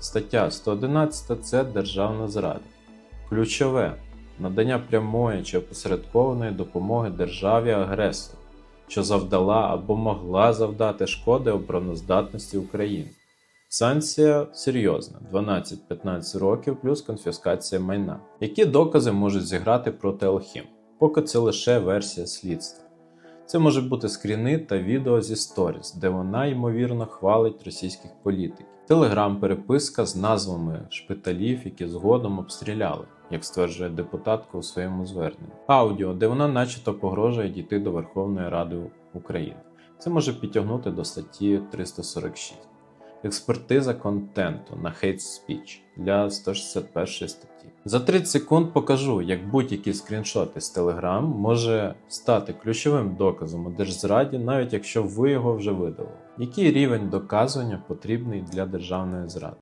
Стаття 111 це державна зрада. Ключове надання прямої чи опосередкованої допомоги державі агресору, що завдала або могла завдати шкоди обороноздатності України. Санкція серйозна 12-15 років плюс конфіскація майна. Які докази можуть зіграти проти Алхім? Поки це лише версія слідства. Це можуть бути скріни та відео зі сторіс, де вона ймовірно хвалить російських політиків. Телеграм-переписка з назвами шпиталів, які згодом обстріляли, як стверджує депутатка у своєму зверненні. Аудіо, де вона начебто погрожує дійти до Верховної Ради України. Це може підтягнути до статті 346. Експертиза контенту на hate speech для 161 статті. За 30 секунд покажу, як будь-який скріншот із Telegram може стати ключовим доказом у держзраді, навіть якщо ви його вже видали. Який рівень доказування потрібний для державної зради?